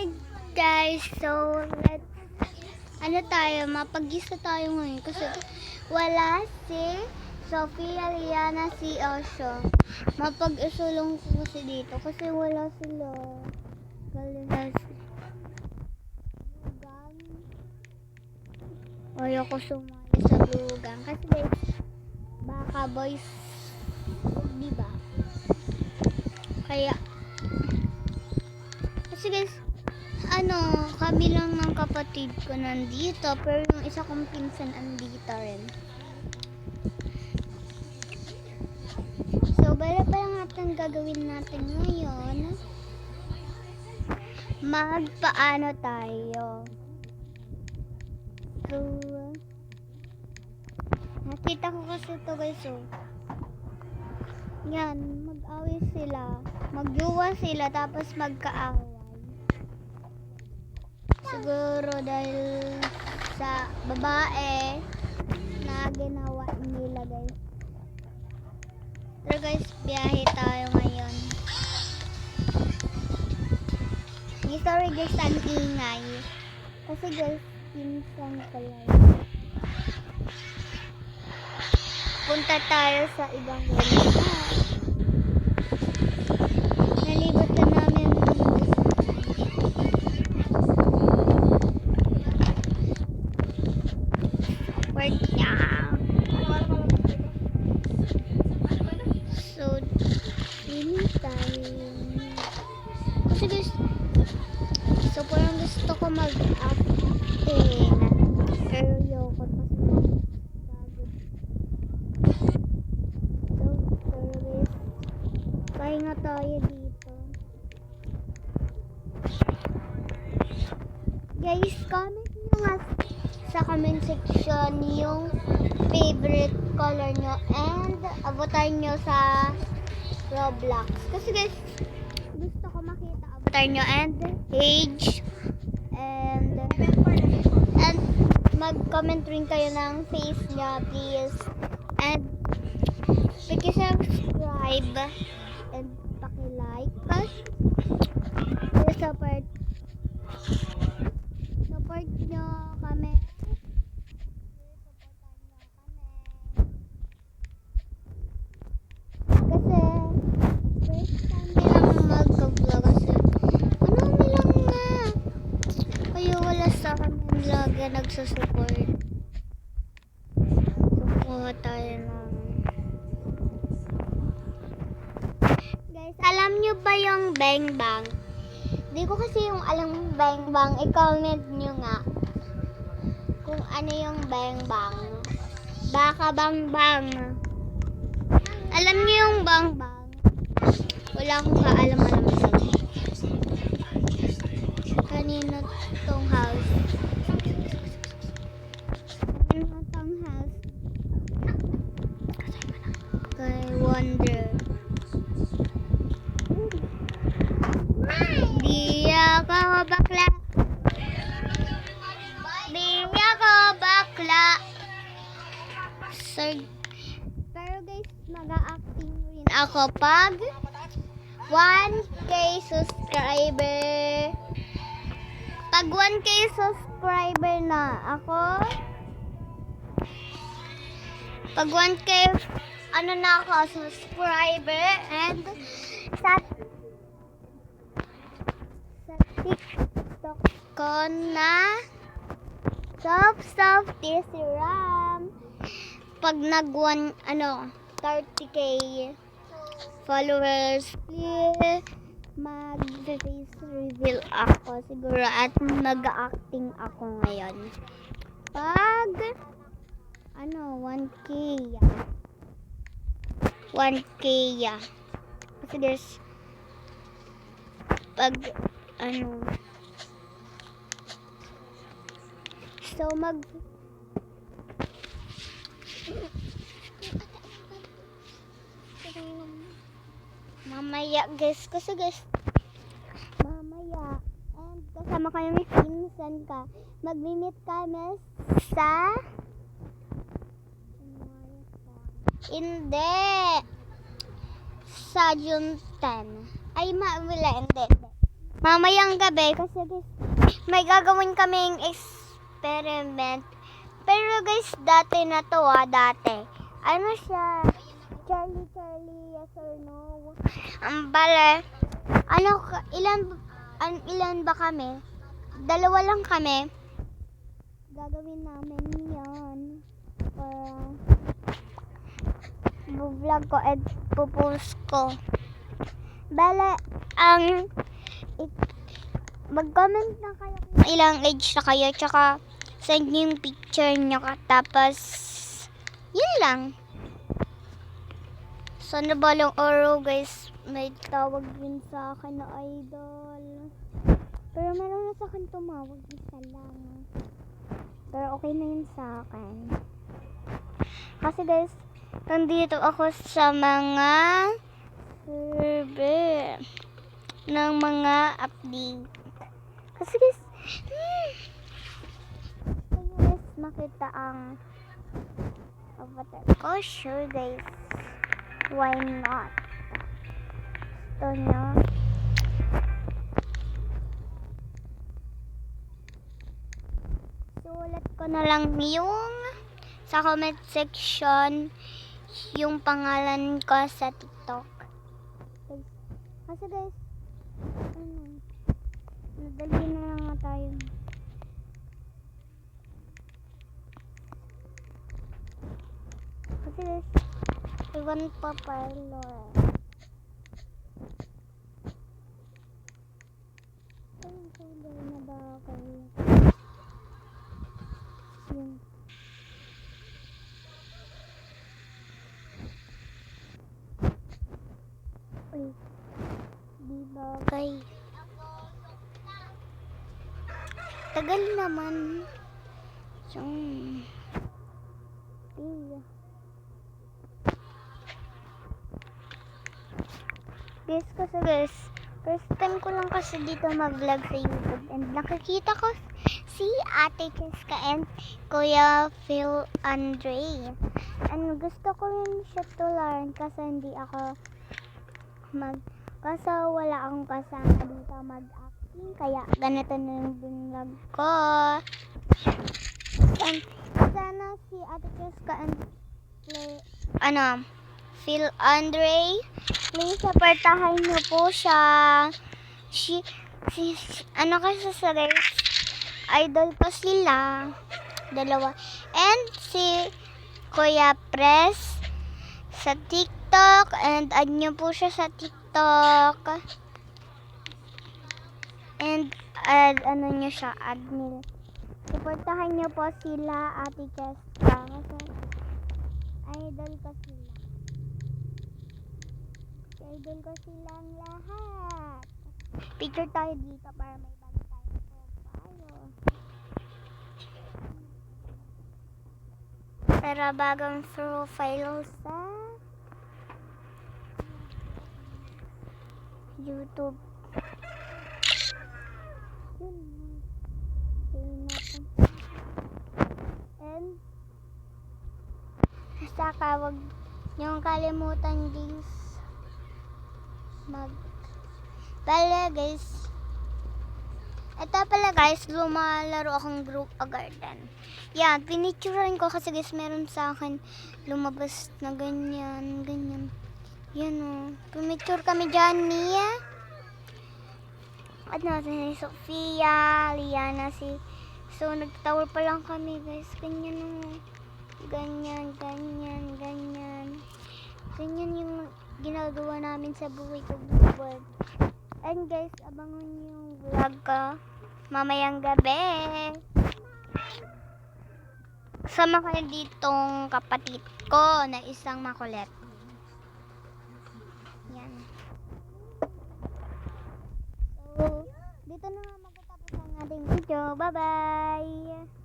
Hi guys, so let's ano tayo, mapag-isa tayo ngayon kasi wala si Sofia, Liana, si Osho. Mapag-isulong ko kasi dito kasi wala sila. Galing. Ayoko sumali sa lugan kasi guys, baka boys, di ba? Kaya, kasi guys, ano, kami lang ng kapatid ko nandito, pero yung isa kong pinsan andito rin. So, bala pa lang natin gagawin natin ngayon. Magpaano tayo. So, nakita ko kasi ito guys, oh. Yan, mag-away sila. Magjuwa sila, tapos magkaaway. Siguro dahil sa babae na ginawa nila guys. Pero guys, biyahe tayo ngayon. Hey, sorry guys, ang ingay. Kasi guys, pinsan ko lang. Punta tayo sa ibang bansa. Nalibot ka namin Word niya. So, ini tayo. Kasi guys, so parang gusto ko mag-acting. Pero yoko kasi pagod. So, pero guys, pahinga tayo dito. Guys, comment nyo nga sa comment section yung favorite color nyo and avatar nyo sa Roblox. Kasi guys, gusto ko makita avatar nyo and age and and mag-comment rin kayo ng face nyo, please. And paki-subscribe and paki-like. Please support nyo kami. Kasi, first time nilang mag-vlog kasi, ano nilang nga, kayo wala sa kami lagi nagsusupport. Kumuha tayo ng... Guys, alam nyo ba yung Bang Bang? Di ko kasi yung alam Bang Bang. I-comment nyo nga kung ano yung Bang Bang. Baka Bang Bang. Alam niyo yung Bang Bang? Wala akong kaalam-alam sa Kanina tong house. Sir, pero guys, mag-acting rin. Ako pag 1k subscriber. Pag 1k subscriber na ako, pag 1k ano na ako subscriber and sa sa TikTok ko na Stop Stop This Ram pag nag one, ano 30k followers please mag face reveal ako siguro at mag-acting ako ngayon. Pag ano 1k yan. 1k yan. Kasi there's pag ano so mag mamaya guys kasi guys mamaya and kasama kayo may pinsan ka magmi-meet kami sa hindi sa June 10 ay ma wala hindi, hindi. mamayang gabi kasi guys, may gagawin kaming experiment. Pero guys, dati na to ah, dati. Ano siya? Charlie, Charlie, yes or no? Ang bale, ano, ilan, an, ilan ba kami? Dalawa lang kami. Gagawin namin yan. Para, vlog ko at pupost ko. Bale, ang ik- mag-comment na kayo ilang age na kayo tsaka send yung picture nyo ka tapos yun lang. Sana balang araw guys may tawag din sa akin na idol. Pero meron na sa akin tumawag isa lang. Pero okay na yun sa akin. Kasi guys, nandito ako sa mga server ng mga update. Kasi guys, hmm, guys makita ang avatar ko? Sure guys. Why not? Gusto nyo? Sulat ko na lang yung sa comment section yung pangalan ko sa TikTok. Kasi guys, ano, nadali na lang nga tayo. Kasi guys, iwan pa. Ay? Yung Uy, di bagay. Tagal naman. So, Guys, kasi guys, first time ko lang kasi dito mag-vlog sa YouTube. And nakikita ko si Ate Cheska and Kuya Phil Andre. And gusto ko rin siya to learn kasi hindi ako mag kasi wala akong kasama dito mag-acting. Kaya ganito na yung binlog ko. And sana si Ate Cheska and play, ano Phil Andre please supportahan niyo po siya si, si, ano kasi sa guys idol ko sila dalawa and si Kuya Press sa TikTok and add nyo po siya sa TikTok. And add ano nyo siya, add nyo. Supportahan nyo po sila, Ate. Kasi idol ko sila. Idol ko silang lahat. Picture tayo dito para may bago tayong profile. Pero bagong profile sa YouTube. And saka wag niyong kalimutan guys mag pala guys ito pala guys, lumalaro akong group a garden. Yan, pinicturean ko kasi guys, meron sa akin lumabas na ganyan, ganyan. Yan o. Pumicture kami dyan. At natin si Sofia, Liana, si... So, nagtower pa lang kami guys. Ganyan o. Ganyan, ganyan, ganyan. Ganyan yung ginagawa namin sa buhay ko before. And guys, abangan yung vlog ko mamayang gabi. Sama kayo ditong kapatid ko na isang makulit. Yan. So, dito na magtatapos ang ating video. Bye-bye!